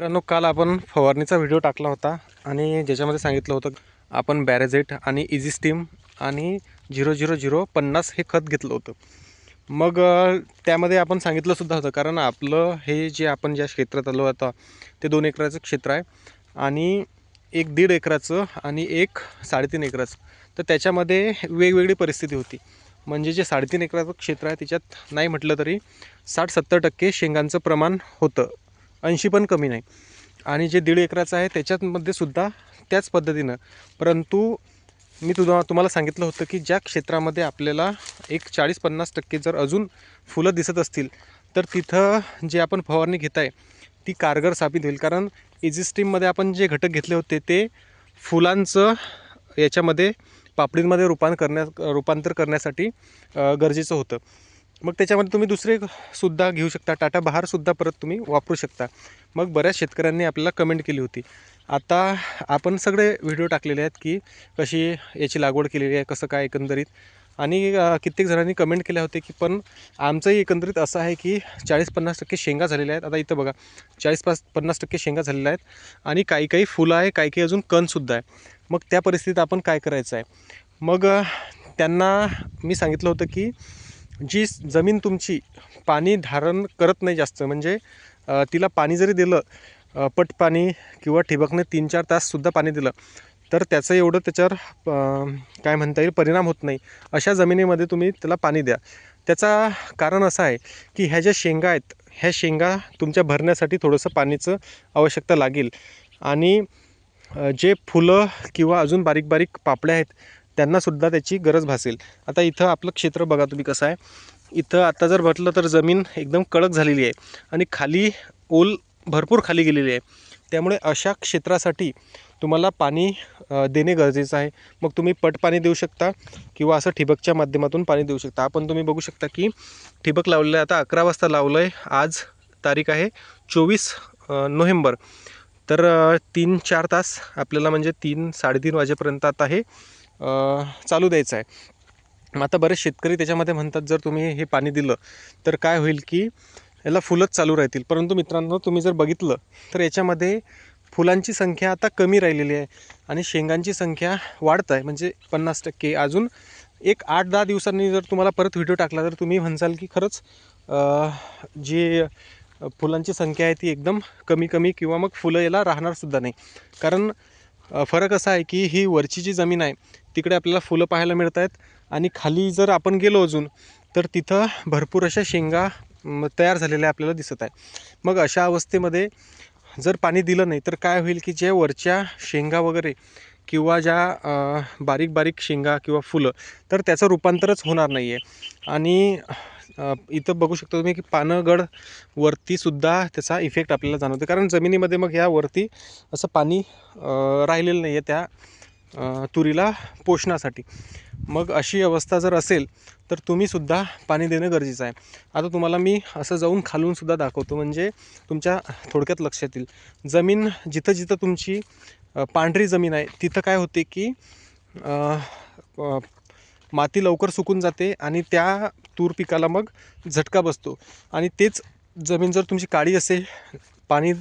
मित्रांनो काल आपण फवारणीचा व्हिडिओ टाकला होता आणि ज्याच्यामध्ये सांगितलं होतं आपण बॅरेझेट आणि इझी स्टीम आणि झिरो झिरो झिरो पन्नास हे खत घेतलं होतं. मग त्यामध्ये आपण सांगितलंसुद्धा होतं कारण आपलं हे जे आपण ज्या क्षेत्रात आलो आता ते दोन एकराचं क्षेत्र आहे आणि एक दीड एकराचं आणि एक साडेतीन एकराचं. तर त्याच्यामध्ये वेगवेगळी परिस्थिती होती. म्हणजे जे साडेतीन एकराचं क्षेत्र आहे त्याच्यात नाही म्हटलं तरी साठ सत्तर टक्के शेंगांचं प्रमाण होतं. ऐंशी पण कमी नाही. आणि जे दीड एकराचं आहे त्याच्यामध्ये सुद्धा त्याच पद्धतीनं. परंतु मी तुझा तुम्हाला सांगितलं होतं की ज्या क्षेत्रामध्ये आपल्याला एक चाळीस पन्नास टक्के जर अजून फुलं दिसत असतील तर तिथं जे आपण फवारणी घेत आहे ती कारगर साबित होईल. कारण इझिस्टीममध्ये आपण जे घटक घेतले होते ते फुलांचं याच्यामध्ये पापडींमध्ये रूपांतर करण्या रूपांतर करण्यासाठी गरजेचं होतं. मग त्याच्यामध्ये तुम्ही दुसरे सुद्धा घेऊ शकता. टाटा बहारसुद्धा परत तुम्ही वापरू शकता. मग बऱ्याच शेतकऱ्यांनी आपल्याला कमेंट केली होती. आता आपण सगळे व्हिडिओ टाकलेले आहेत की कशी याची लागवड केलेली आहे कसं काय एकंदरीत. आणि कित्येक जणांनी कमेंट केल्या होते की पण आमचंही एकंदरीत असं आहे की चाळीस पन्नास टक्के शेंगा झालेल्या आहेत. आता इथं बघा चाळीस पाच पन्नास टक्के शेंगा झालेल्या आहेत आणि काही काही फुलं आहे काही काही अजून कणसुद्धा आहे. मग त्या परिस्थितीत आपण काय करायचं आहे? मग त्यांना मी सांगितलं होतं की जी जमीन तुमची पाणी धारण करत नाही जास्त म्हणजे तिला पाणी जरी दिलं पट पाणी किंवा ठिबकने तीन चार ताससुद्धा पाणी दिलं तर त्याचं एवढं त्याच्यावर काय म्हणता येईल परिणाम होत नाही. अशा जमिनीमध्ये तुम्ही त्याला पाणी द्या. त्याचा कारण असं आहे की ह्या ज्या शेंगा आहेत ह्या शेंगा तुमच्या भरण्यासाठी थोडंसं पाणीचं आवश्यकता लागेल. आणि जे फुलं किंवा अजून बारीक बारीक पापड्या आहेत त्यांनासुद्धा त्याची गरज भासेल. आता इथं आपलं क्षेत्र बघा तुम्ही कसं आहे. इथं आता जर म्हटलं तर जमीन एकदम कडक झालेली आहे आणि खाली ओल भरपूर खाली गेलेली आहे. त्यामुळे अशा क्षेत्रासाठी तुम्हाला पाणी देणे गरजेचं आहे. मग तुम्ही पट पाणी देऊ शकता किंवा असं ठिबकच्या माध्यमातून पाणी देऊ शकता. आपण तुम्ही बघू शकता की ठिबक लावलेलं आहे. आता अकरा वाजता लावलं आहे आज तारीख आहे चोवीस नोव्हेंबर. तर तीन चार तास आपल्याला म्हणजे तीन साडेतीन वाजेपर्यंत आता हे चालू द्यायचं आहे. मग आता बरेच शेतकरी त्याच्यामध्ये म्हणतात जर तुम्ही हे पाणी दिलं तर काय होईल की याला फुलंच चालू राहतील. परंतु मित्रांनो तुम्ही जर बघितलं तर याच्यामध्ये फुलांची संख्या आता कमी राहिलेली आहे आणि शेंगांची संख्या वाढत आहे. म्हणजे पन्नास टक्के. अजून एक आठ दहा दिवसांनी जर तुम्हाला परत व्हिडिओ टाकला तर तुम्ही म्हणसाल की खरंच जी फुलांची संख्या आहे ती एकदम कमी कमी किंवा मग फुलं याला राहणारसुद्धा नाही. कारण फरक असा आहे की ही वरची जी जमीन आहे तिकडे आपल्याला फुलं पाहायला मिळत आहेत आणि खाली जर आपण गेलो अजून तर तिथं भरपूर अशा शेंगा तयार झालेल्या आपल्याला दिसत आहे मग अशा अवस्थेमध्ये जर पाणी दिलं नाही तर काय होईल की जे वरच्या शेंगा वगैरे किंवा ज्या बारीक बारीक शेंगा किंवा फुलं तर त्याचं रूपांतरच होणार नाही आहे आणि इथं बघू शकता तुम्ही की पानगड वरतीसुद्धा त्याचा इफेक्ट आपल्याला जाणवतो कारण जमिनीमध्ये मग ह्यावरती असं पाणी राहिलेलं नाही आहे त्या तुरीला पोषणासाठी. मग अशी अवस्था जर असेल तर तुम्हीसुद्धा पाणी देणं गरजेचं आहे. आता तुम्हाला मी असं जाऊन खालूनसुद्धा दाखवतो म्हणजे तुमच्या थोडक्यात लक्षात येईल. जमीन जिथं जिथं तुमची पांढरी जमीन आहे तिथं काय होते की माती लवकर सुकून जाते आणि त्या तूर पिकाला मग झटका बसतो. आणि तेच जमीन जर तुमची काळी असेल पाणी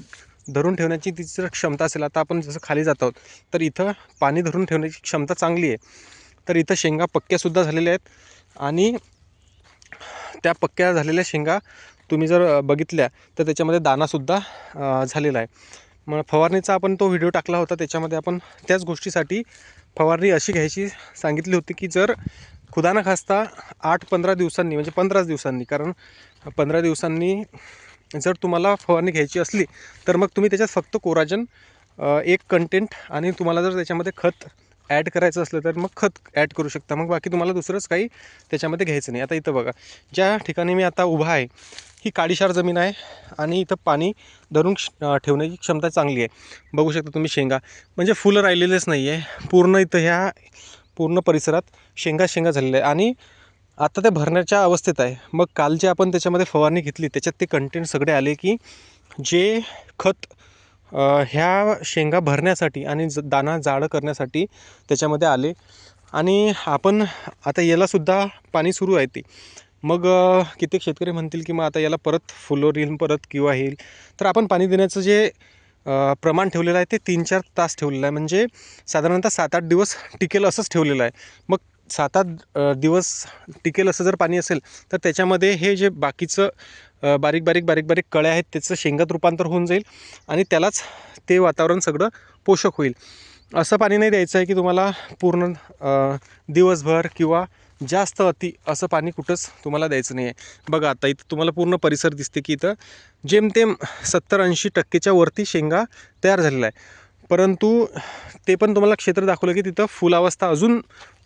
धरून ठेवण्याची तिची जर क्षमता असेल आता आपण जसं खाली जात आहोत तर इथं पाणी धरून ठेवण्याची क्षमता चांगली आहे. तर इथं शेंगा पक्क्यासुद्धा झालेल्या आहेत आणि त्या पक्क्या झालेल्या शेंगा तुम्ही जर बघितल्या तर त्याच्यामध्ये दानासुद्धा झालेला आहे. मग फवारणीचा आपण तो व्हिडिओ टाकला होता त्याच्यामध्ये आपण त्याच गोष्टीसाठी फवारणी अशी घ्यायची सांगितली होती की जर खुदा न खास्ता आठ पंधरा दिवसांनी म्हणजे पंधराच दिवसांनी कारण पंधरा दिवसांनी जर तुम्हाला फवारणी घ्यायची असली तर मग तुम्ही त्याच्यात फक्त कोराजन एक कंटेंट आणि तुम्हाला जर त्याच्यामध्ये खत ॲड करायचं असलं तर मग खत ॲड करू शकता. मग बाकी तुम्हाला दुसरंच काही त्याच्यामध्ये घ्यायचं नाही. आता इथं बघा ज्या ठिकाणी मी आता उभा आहे ही काडीशार जमीन आहे आणि इथं पाणी धरून ठेवण्याची क्षमता चांगली आहे. बघू शकता तुम्ही शेंगा. म्हणजे फुलं राहिलेलेच नाही आहे पूर्ण इथं ह्या पूर्ण परिसरात शेंगा शेंगा झालेल्या आहे आणि आता ते भरण्याच्या अवस्थेत आहे. मग काल जे आपण त्याच्यामध्ये फवारणी घेतली त्याच्यात ते कंटेंट सगळे आले की जे खत ह्या शेंगा भरण्यासाठी आणि ज दाना जाडं करण्यासाठी त्याच्यामध्ये आले. आणि आपण आता यालासुद्धा पाणी सुरू आहे ते. मग कित्येक शेतकरी म्हणतील की मग आता याला परत फुलोर येईल परत किंवा येईल. तर आपण पाणी देण्याचं जे प्रमाण ठेवलेलं आहे ते तीन चार तास ठेवलेलं आहे. म्हणजे साधारणतः सात आठ दिवस टिकेल असंच ठेवलेलं आहे. मग सात आठ दिवस टिकेल असं जर पाणी असेल तर त्याच्यामध्ये हे जे बाकीचं बारीक बारीक बारीक बारीक कळ्या आहेत त्याचं शेंगात रूपांतर होऊन जाईल आणि त्यालाच ते वातावरण सगळं पोषक होईल. असं पाणी नाही द्यायचं आहे की तुम्हाला पूर्ण दिवसभर किंवा जास्त अति असं पाणी कुठंच तुम्हाला द्यायचं नाही आहे बघा आता इथं तुम्हाला पूर्ण परिसर दिसते की इथं जेमतेम सत्तर ऐंशी टक्केच्या वरती शेंगा तयार झालेला आहे परंतु ते पण तुम्हाला क्षेत्र दाखवलं की तिथं फुलावस्था अजून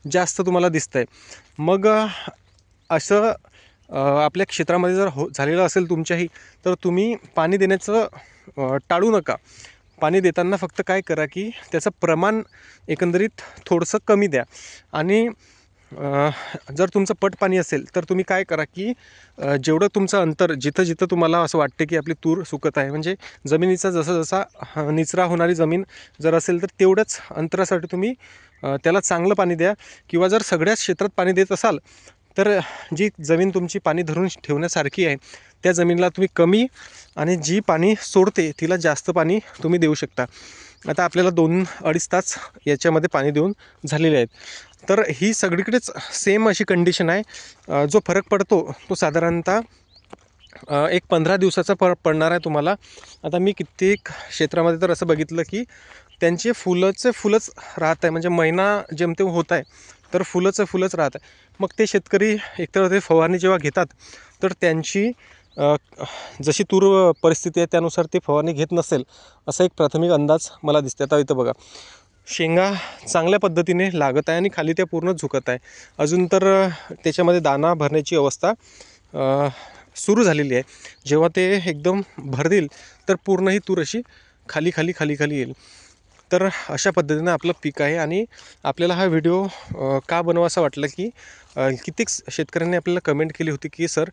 जास्त तुम्हाला दिसतं आहे मग असं आपल्या क्षेत्रामध्ये जर हो झालेलं असेल तुमच्याही तर तुम्ही पाणी देण्याचं टाळू नका. पाणी देताना फक्त काय करा की त्याचं प्रमाण एकंदरीत थोडंसं कमी द्या. आणि जर तुमचं पट पाणी असेल तर तुम्ही काय करा की जेवढं तुमचं अंतर जिथं जिथं तुम्हाला असं वाटते की आपली तूर सुकत आहे म्हणजे जमिनीचा जसा जसा निचरा होणारी जमीन जर असेल तर तेवढंच अंतरासाठी तुम्ही त्याला चांगलं पाणी द्या. किंवा जर सगळ्याच क्षेत्रात पाणी देत असाल तर जी जमीन तुमची पाणी धरून ठेवण्यासारखी आहे त्या जमिनीला तुम्ही कमी आणि जी पाणी सोडते तिला जास्त पाणी तुम्ही देऊ शकता. आता आपल्याला दोन अडीच तास याच्यामध्ये पाणी देऊन झालेले आहेत. तर ही सगळीकडेच सेम अशी कंडिशन आहे. जो फरक पडतो तो साधारणतः एक पंधरा दिवसाचा प पडणार आहे तुम्हाला. आता मी कित्येक क्षेत्रामध्ये तर असं बघितलं की त्यांचे फुलंचे फुलंच राहत आहे. म्हणजे महिना जेमतेम होत आहे तर फुलंचं फुलंच राहत आहे. मग ते शेतकरी एकतर ते फवारणी जेव्हा घेतात तर त्यांची जशी तूर परिस्थिती आहे त्यानुसार ते फवारणी घेत नसेल असा एक प्राथमिक अंदाज मला दिसते आता इथं बघा. शेंगा चांगल्या पद्धतीने लागत आहे आणि खाली त्या पूर्ण झुकत आहे. अजून तर त्याच्यामध्ये दाना भरण्याची अवस्था सुरू झालेली आहे. जेव्हा ते एकदम भर तर पूर्ण ही तूर अशी खाली खाली खाली खाली येईल. तर अशा पद्धतीनं आपलं पीक आहे आणि आपल्याला हा व्हिडिओ का बनवासा वाटला की अ, कित्येक शेतकऱ्यांनी आपल्याला कमेंट केली होती की सर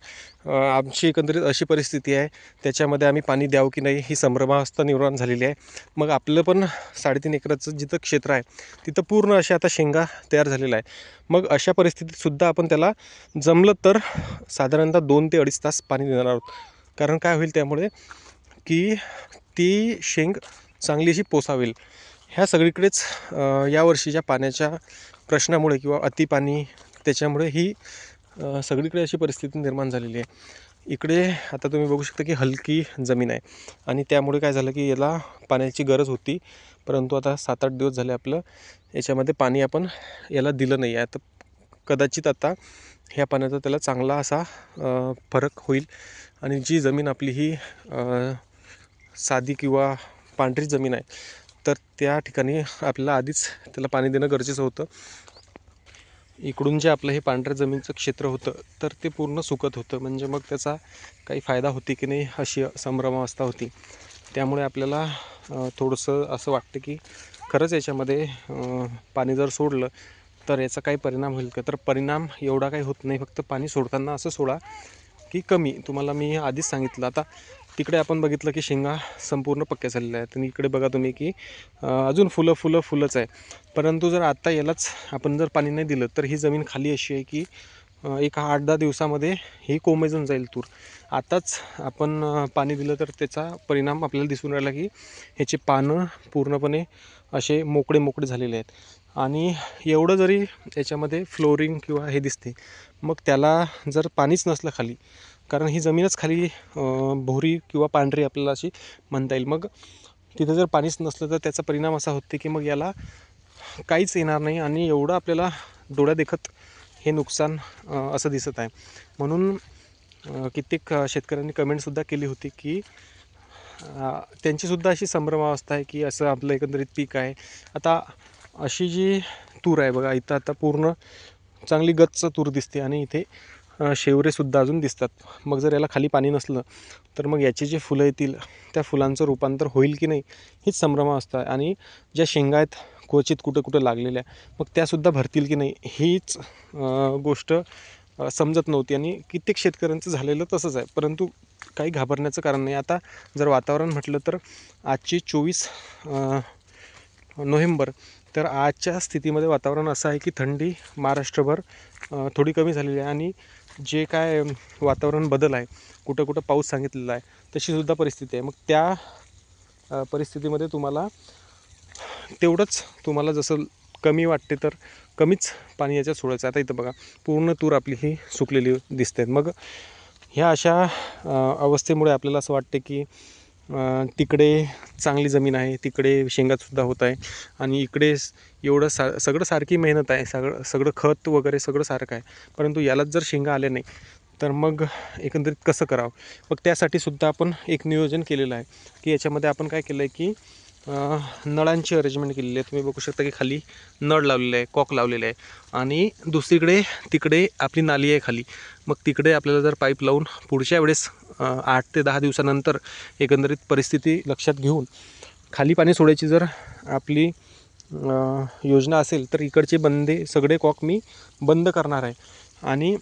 आमची एकंदरीत अशी परिस्थिती आहे त्याच्यामध्ये आम्ही पाणी द्यावं की नाही ही संभ्रमावस्था निर्माण झालेली आहे. मग आपलं पण साडेतीन एकराचं जिथं क्षेत्र आहे तिथं पूर्ण अशा आता शेंगा तयार झालेला आहे मग अशा परिस्थितीतसुद्धा आपण त्याला जमलं तर साधारणतः दोन ते अडीच तास पाणी देणार आहोत. कारण काय होईल त्यामुळे की ती शेंग चांगली अशी पोसावेल ह्या सगळीकडेच अ, या वर्षीच्या पाण्याच्या प्रश्नामुळे किंवा अतिपाणी त्याच्यामुळे ही सगळीकडे अशी परिस्थिती निर्माण झालेली आहे. इकडे आता तुम्ही बघू शकता की हलकी जमीन आहे आणि त्यामुळे काय झालं की याला पाण्याची गरज होती. परंतु आता सात आठ दिवस झाले आपलं याच्यामध्ये पाणी आपण याला दिलं नाही आहे. तर कदाचित आता ह्या पाण्याचा त्याला चांगला असा फरक होईल आणि जी जमीन आपली ही साधी किंवा पांढरी जमीन आहे तर त्या ठिकाणी आपल्याला आधीच त्याला पाणी देणं गरजेचं होतं. इकडून जे आपलं हे पांढऱ्या जमीनचं क्षेत्र होतं तर ते पूर्ण सुकत होतं. म्हणजे मग त्याचा काही फायदा होती की नाही अशी संभ्रमावस्था होती. त्यामुळे आपल्याला थोडंसं असं वाटतं की खरंच याच्यामध्ये पाणी जर सोडलं तर याचा काही परिणाम होईल का? तर परिणाम एवढा काही होत नाही. फक्त पाणी सोडताना असं सोडा की कमी. तुम्हाला मी आधीच सांगितलं. आता तिकडे आपण बघितलं की शेंगा संपूर्ण पक्क्या झालेल्या आहेत. आणि इकडे बघा तुम्ही की अजून फुलं फुलं फुलंच आहे. परंतु जर आत्ता यालाच आपण जर पाणी नाही दिलं तर ही जमीन खाली अशी आहे की एक आठ दहा दिवसामध्ये ही कोमेजून जाईल तूर. आताच आपण पाणी दिलं तर त्याचा परिणाम आपल्याला दिसून राहिला की ह्याचे पानं पूर्णपणे असे मोकळे मोकळे झालेले आहेत. आणि एवढं जरी याच्यामध्ये फ्लोरिंग किंवा हे दिसते मग त्याला जर पाणीच नसलं खाली कारण ही जमीनच खाली भोरी किंवा पांढरी आपल्याला अशी म्हणता येईल. मग तिथं जर पाणीच नसलं तर त्याचा परिणाम असा होते की मग याला काहीच येणार नाही आणि एवढं आपल्याला डोळ्या देखत हे नुकसान असं दिसत आहे. म्हणून कित्येक शेतकऱ्यांनी कमेंटसुद्धा केली होती की त्यांचीसुद्धा अशी संभ्रमावस्था आहे की असं आपलं एकंदरीत पीक आहे. आता अशी जी तूर आहे बघा इथं आता पूर्ण चांगली गच्च तूर दिसते आणि इथे शेवरेसुद्धा अजून दिसतात. मग जर याला खाली पाणी नसलं तर मग याची जी फुलं येतील त्या फुलांचं रूपांतर होईल की नाही हीच असतं आहे आणि ज्या शेंगा आहेत क्वचित कुठं कुठं लागलेल्या मग त्यासुद्धा भरतील की नाही हीच गोष्ट समजत नव्हती. आणि कित्येक शेतकऱ्यांचं झालेलं तसंच आहे. परंतु काही घाबरण्याचं कारण नाही. आता जर वातावरण म्हटलं तर आजची चोवीस नोव्हेंबर तर आजच्या स्थितीमध्ये वातावरण असं आहे की थंडी महाराष्ट्रभर थोडी कमी झालेली आहे. आणि जे काय वातावरण बदल आहे कुठं कुठं पाऊस सांगितलेला आहे तशीसुद्धा परिस्थिती आहे. मग त्या परिस्थितीमध्ये तुम्हाला तेवढंच तुम्हाला जसं कमी वाटते तर कमीच पाणी याच्यात सोडायचं. आता इथं बघा पूर्ण तूर आपली ही सुकलेली दिसते मग ह्या अशा अवस्थेमुळे आपल्याला असं वाटते की तिकडे चांगली जमीन आहे तिकडे शेंगासुद्धा होत आहे आणि इकडे एवढं सा सगळं सारखी मेहनत आहे सगळं सगळं खत वगैरे सगळं सारखं आहे. परंतु यालाच जर शेंगा आल्या नाही तर मग एकंदरीत कसं करावं? मग त्यासाठी सुद्धा आपण एक नियोजन केलेलं आहे की याच्यामध्ये आपण काय केलं आहे की नळांची अरेंजमेंट केलेली आहे. तुम्ही बघू शकता की खाली नळ लावलेले आहे कॉक लावलेलं आहे. आणि दुसरीकडे तिकडे आपली नाली आहे खाली. मग तिकडे आपल्याला जर पाईप लावून पुढच्या वेळेस आठ ते दहा दिवसानंतर एकंदरीत परिस्थिती लक्षात घेऊन खाली पाणी सोडायची जर आपली योजना असेल तर इकडचे बंदे सगळे कॉक मी बंद करणार आहे. आणि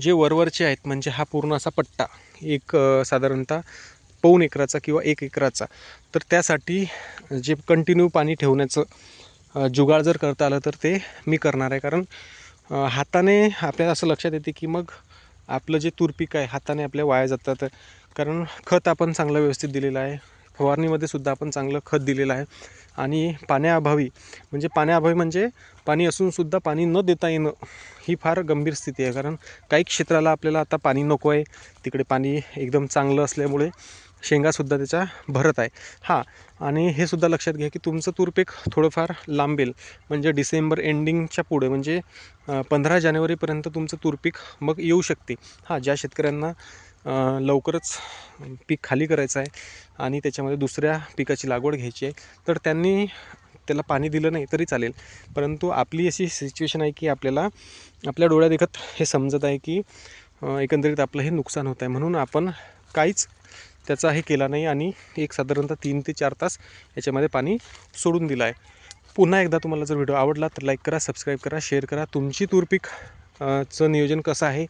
जे वरवरचे आहेत म्हणजे हा पूर्ण असा पट्टा एक साधारणतः पाऊण एकराचा किंवा एक एकराचा. तर त्यासाठी जे कंटिन्यू पाणी ठेवण्याचं जुगाड जर करता आलं तर ते मी करणार आहे. कारण हाताने आपल्याला असं लक्षात येते की मग आपलं जे तूरपीक आहे हाताने आपल्या वाया जातात. कारण खत आपण चांगलं व्यवस्थित दिलेलं आहे. फवारणीमध्ये सुद्धा आपण चांगलं खत दिलेलं आहे. आणि पाण्याअभावी म्हणजे पाण्याअभावी म्हणजे पाणी असूनसुद्धा पाणी न देता येणं ही फार गंभीर स्थिती आहे. कारण काही क्षेत्राला आपल्याला आता पाणी नको आहे. तिकडे पाणी एकदम चांगलं असल्यामुळे शेंगासुद्धा त्याच्या भरत आहे. हां आणि हे सुद्धा लक्षात घ्या की तुमचं तूरपीक थोडंफार लांबेल. म्हणजे डिसेंबर एंडिंगच्या पुढे म्हणजे पंधरा जानेवारीपर्यंत तुमचं तूरपीक मग येऊ शकते. हां ज्या शेतकऱ्यांना लवकरच पीक खाली करायचं आहे आणि त्याच्यामध्ये दुसऱ्या पिकाची लागवड घ्यायची आहे तर त्यांनी त्याला पाणी दिलं नाही तरी चालेल. परंतु आपली अशी सिच्युएशन आहे की आपल्याला आपल्या डोळ्यादेखत हे समजत आहे की एकंदरीत आपलं हे नुकसान होत आहे. म्हणून आपण काहीच त्याचा हे केला नाही आणि एक साधारणतः तीन ते चार तास याच्यामध्ये पाणी सोडून दिलं आहे पुन्हा एकदा तुम्हाला जर व्हिडिओ आवडला तर लाईक करा सबस्क्राईब करा शेअर करा. तुमची तूरपीक चं नियोजन कसं आहे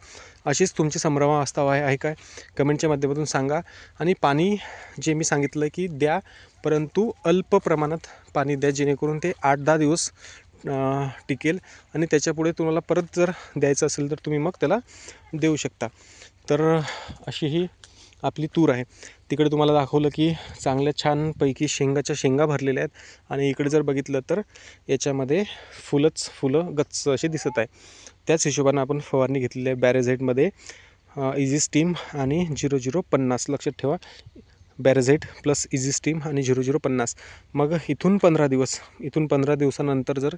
अशीच तुमची संभ्रमावस्था आहे आहे काय? कमेंटच्या माध्यमातून सांगा. आणि पाणी जे मी सांगितलं की द्या परंतु अल्प प्रमाणात पाणी द्या जेणेकरून ते आठ दहा दिवस टिकेल आणि त्याच्यापुढे तुम्हाला परत जर द्यायचं असेल तर तुम्ही मग त्याला देऊ शकता. तर अशी ही आपली तूर आहे. तिकडे तुम्हाला दाखवलं की चांगल्या छानपैकी शेंगाच्या शेंगा भरलेल्या आहेत. आणि इकडे जर बघितलं तर याच्यामध्ये फुलंच फुलं गच्च असे दिसत आहे. त्याच हिशोबानं आपण फवारणी घेतलेली आहे बॅरेझेटमध्ये इझी स्टीम आणि झिरो झिरो पन्नास. लक्षात ठेवा. बॅरेझेट प्लस इझी स्टीम आणि झिरो झिरो पन्नास. मग इथून पंधरा दिवस इथून पंधरा दिवसानंतर जर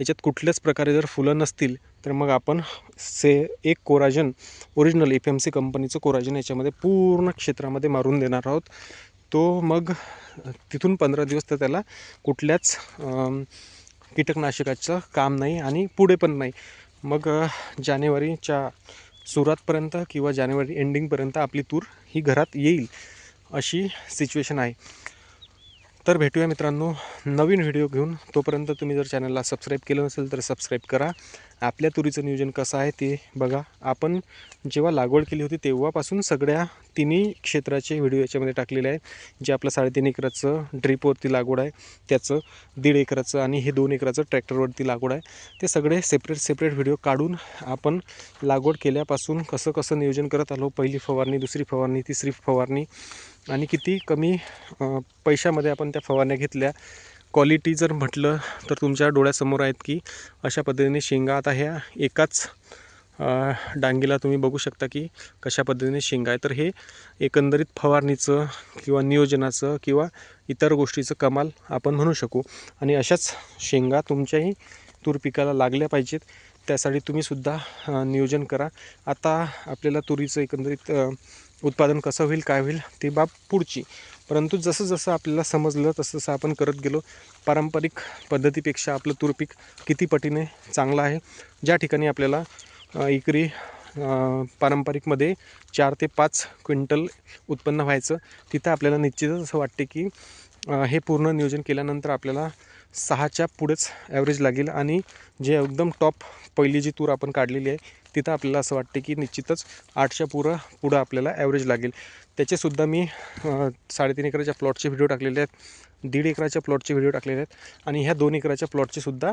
याच्यात कुठल्याच प्रकारे जर फुलं नसतील तर मग आपण से एक Coragen original F M C कंपनीचं कोराजन याच्यामध्ये पूर्ण क्षेत्रामध्ये मारून देणार आहोत. तो मग तिथून पंधरा दिवस तर त्याला कुठल्याच कीटकनाशकाचं काम नाही आणि पुढे पण नाही. मग जानेवारीच्या सुरुवातपर्यंत किंवा जानेवारी एंडिंगपर्यंत आपली तूर ही घरात येईल. अशी सिच्युएशन आहे. तर भेटूया मित्रांनो नवीन व्हिडिओ घेऊन. तोपर्यंत तुम्ही जर चॅनलला सबस्क्राईब केलं नसेल तर सबस्क्राईब करा. आपल्या तुरीचं नियोजन कसं आहे ते बघा. आपण जेव्हा लागवड केली होती तेव्हापासून सगळ्या तिन्ही क्षेत्राचे व्हिडिओ याच्यामध्ये टाकलेले आहे जे आपलं साडेतीन एकराचं ड्रीपवरती लागवड आहे त्याचं दीड एकराचं आणि हे दोन एकराचं ट्रॅक्टरवरती लागवड आहे. ते सगळे सेपरेट सेपरेट व्हिडिओ काढून आपण लागवड केल्यापासून कसं कसं नियोजन करत आलो पहिली फवारणी दुसरी फवारणी तिसरी फवारणी आणि किती कमी पैशामध्ये आपण त्या फवारण्या घेतल्या क्वालिटी जर म्हटलं तर तुमच्या डोळ्यासमोर आहेत की अशा पद्धतीने शेंगा आता ह्या एकाच डांगीला तुम्ही बघू शकता की कशा पद्धतीने शेंगा आहे तर हे एकंदरीत फवारणीचं किंवा नियोजनाचं किंवा इतर गोष्टीचं कमाल आपण म्हणू शकू. आणि अशाच शेंगा तुमच्याही तूर पिकाला लागल्या पाहिजेत. त्यासाठी तुम्हीसुद्धा नियोजन करा. आता आपल्याला तुरीचं एकंदरीत उत्पादन कसं होईल काय होईल ती बाब पुढची. परंतु जसं जसं आपल्याला समजलं तसं तसं आपण करत गेलो. पारंपरिक पद्धतीपेक्षा आपलं तूर पीक किती पटीने चांगलं आहे ज्या ठिकाणी आपल्याला इकरी एकरी पारंपरिकमध्ये चार ते पाच क्विंटल उत्पन्न व्हायचं तिथं आपल्याला निश्चितच असं वाटते की हे पूर्ण नियोजन केल्यानंतर आपल्याला सहाच्या पुढेच ॲव्हरेज लागेल आणि जे एकदम टॉप पहिली जी तूर आपण काढलेली आहे तिथं आपल्याला असं वाटते की निश्चितच आठच्या पुरं पुढं आपल्याला ॲव्हरेज लागेल. त्याचेसुद्धा मी साडेतीन एकराच्या प्लॉटचे व्हिडिओ टाकलेले आहेत दीड एकराच्या प्लॉटचे व्हिडिओ टाकलेले आहेत आणि ह्या दोन एकराच्या प्लॉटचेसुद्धा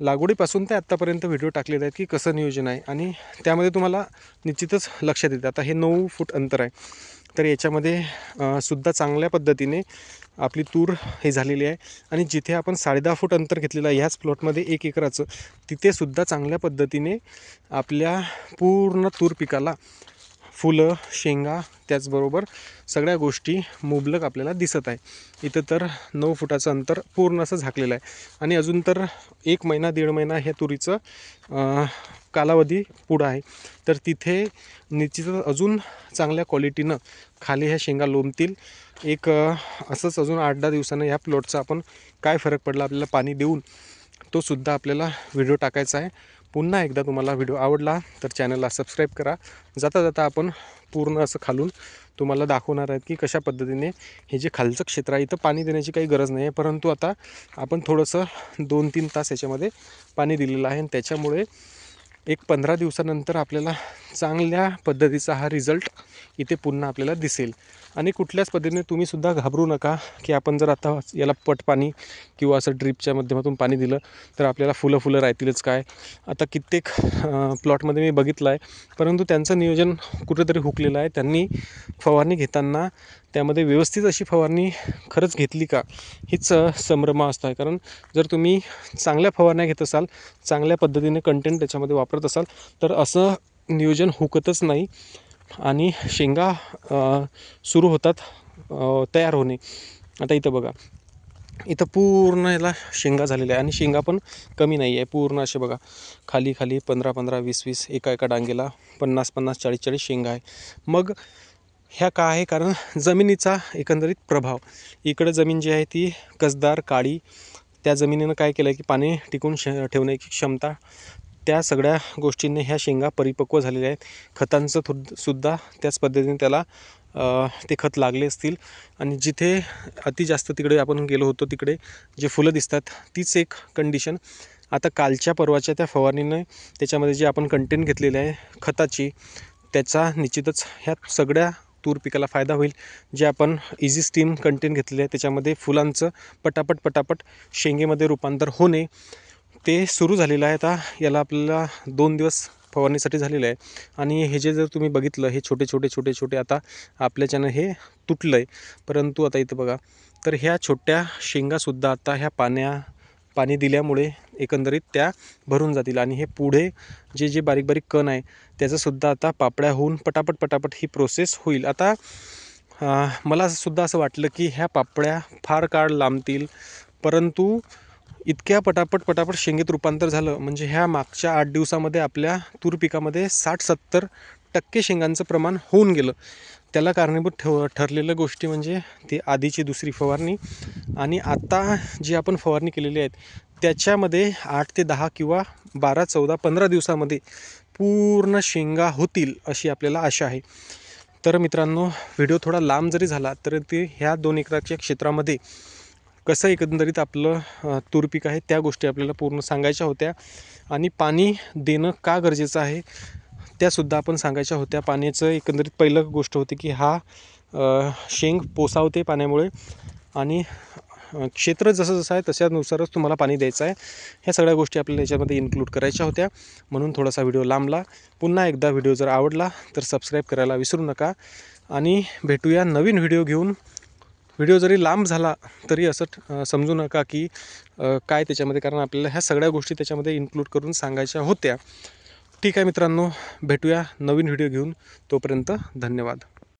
लागवडीपासून ते आत्तापर्यंत व्हिडिओ टाकलेले आहेत की कसं नियोजन आहे. आणि त्यामध्ये तुम्हाला निश्चितच लक्षात येतं आता हे नऊ फूट अंतर आहे. तर याच्यामध्ये सुद्धा चांगल्या पद्धतीने आपली तूर हे झालेली आहे. आणि जिथे आपण साडेदहा फूट अंतर घेतलेलं आहे ह्याच प्लॉटमध्ये एक एकराचं तिथेसुद्धा चांगल्या पद्धतीने आपल्या पूर्ण तूर पिकाला फुलं शेंगा त्याचबरोबर सगळ्या गोष्टी मुबलक आपल्याला दिसत आहे. इथं तर नऊ फुटाचं अंतर पूर्ण असं झाकलेलं आहे. आणि अजून तर एक महिना दीड महिना ह्या तुरीचं कालावधी पुढं आहे. तर तिथे निश्चितच अजून चांगल्या क्वालिटीनं खाली ह्या शेंगा लोंबतील. एक असंच अजून आठ दहा दिवसानं ह्या प्लॉटचा आपण काय फरक पडला आपल्याला पाणी देऊन तो सुद्धा आपल्याला व्हिडिओ टाकायचा आहे. पुन्हा एकदा तुम्हाला व्हिडिओ आवडला तर चॅनलला सबस्क्राईब करा. जाता जाता आपण पूर्ण असं खालून तुम्हाला दाखवणार आहेत की कशा पद्धतीने हे जे खालचं क्षेत्र आहे इथं पाणी देण्याची काही गरज नाही आहे. परंतु आता आपण थोडंसं दोन तीन तास याच्यामध्ये पाणी दिलेलं आहे आणि त्याच्यामुळे एक पंधरा दिवसानंतर आपल्याला चांगल्या पद्धतीचा हा रिझल्ट इथे पुन्हा आपल्याला दिसेल. आणि कुठल्याच पद्धतीने तुम्हीसुद्धा घाबरू नका की आपण जर आता याला पट पाणी किंवा असं ड्रीपच्या माध्यमातून पाणी दिलं तर आपल्याला फुलं फुलं राहतीलच काय? आता कित्येक प्लॉटमध्ये मी बघितलं आहे परंतु त्यांचं नियोजन कुठेतरी हुकलेलं आहे. त्यांनी फवारणी घेताना त्यामध्ये व्यवस्थित अशी फवारणी खरंच घेतली का हीच संभ्रमा असतो आहे. कारण जर तुम्ही चांगल्या फवारण्या घेत असाल चांगल्या पद्धतीने कंटेंट त्याच्यामध्ये वापरत असाल तर असं नियोजन हुकतच नाही आणि शेंगा सुरू होतात तयार होणे. आता इथं बघा इथं पूर्ण याला शेंगा झालेल्या आहे आणि शेंगा पण कमी नाही आहे. पूर्ण असे बघा खाली खाली पंधरा पंधरा वीस वीस एका एका डांगेला पन्नास पन्नास चाळीस चाळीस शेंगा आहे मग ह्या का आहे? कारण जमिनीचा एकंदरीत प्रभाव. इकडं जमीन जी आहे ती कसदार काळी त्या जमिनीनं काय केलं आहे की पाणी टिकून श ठेवण्याची क्षमता त्या सगळ्या गोष्टींनी ह्या शेंगा परिपक्व झालेल्या आहेत. खतांचं थुद सुद्धा त्याच पद्धतीने त्याला ते खत लागले असतील. आणि जिथे अति जास्त तिकडे आपण गेलो होतो तिकडे जे फुलं दिसतात तीच एक कंडिशन आता कालच्या परवाच्या त्या फवारणीने त्याच्यामध्ये जे आपण कंटेंट घेतलेले आहे खताची त्याचा निश्चितच ह्या सगळ्या तूर पिकाला फायदा होईल. जे आपण इझी स्टीम कंटेन घेतले आहे त्याच्यामध्ये फुलांचं पटापट पटापट शेंगेमध्ये रूपांतर होणे ते सुरू झालेलं आहे. आता याला आपल्याला दोन दिवस फवारणीसाठी झालेलं आहे. आणि हे जे जर तुम्ही बघितलं हे छोटे छोटे छोटे छोटे आता आपल्याच्यानं हे तुटलं आहे परंतु आता इथं बघा तर ह्या छोट्या शेंगासुद्धा आता ह्या पाण्या पाणी दिल्यामुळे एकंदरीत त्या भरून जातील. आणि हे पुढे जे जे बारीक बारीक कण आहे त्याचंसुद्धा आता पापड्या होऊन पटापट पटापट ही प्रोसेस होईल. आता मला सुद्धा असं वाटलं की ह्या पापड्या फार काळ लांबतील परंतु इतक्या पटापट पटापट शेंगेत रूपांतर झालं म्हणजे ह्या मागच्या आठ दिवसामध्ये आपल्या तूर पिकामध्ये साठ सत्तर टक्के शेंगांचं प्रमाण होऊन गेलं. त्याला कारणीभूत ठेव ठरलेल्या गोष्टी म्हणजे ती आधीची दुसरी फवारणी. आणि आता जी आपण फवारणी केलेली आहेत त्याच्यामध्ये आठ ते दहा किंवा बारा चौदा पंधरा दिवसामध्ये पूर्ण शेंगा होतील अशी आपल्याला आशा आहे. तर मित्रांनो व्हिडिओ थोडा लांब जरी झाला तर ते ह्या दोन एकराच्या क्षेत्रामध्ये कसं एकंदरीत आपलं तूर पीक आहे त्या गोष्टी आपल्याला पूर्ण सांगायच्या होत्या. आणि पाणी देणं का गरजेचं आहे त्यासुद्धा आपण सांगायच्या होत्या. पाण्याचं एकंदरीत पहिलं गोष्ट होती की हा शेंग पोसावते पाण्यामुळे. आणि क्षेत्र जसं जसं आहे तशानुसारच तुम्हाला पाणी द्यायचं आहे. ह्या सगळ्या गोष्टी आपल्याला याच्यामध्ये इन्क्लूड करायच्या होत्या. म्हणून थोडासा व्हिडिओ लांबला. पुन्हा एकदा व्हिडिओ जर आवडला तर सबस्क्राईब करायला विसरू नका. आणि भेटूया नवीन व्हिडिओ घेऊन. व्हिडिओ जरी लांब झाला तरी असं समजू नका की काय त्याच्यामध्ये कारण आपल्याला ह्या सगळ्या गोष्टी त्याच्यामध्ये इन्क्लूड करून सांगायच्या होत्या. ठीक आहे मित्रांनो भेटूया नवीन व्हिडिओ घेऊन. तोपर्यंत धन्यवाद.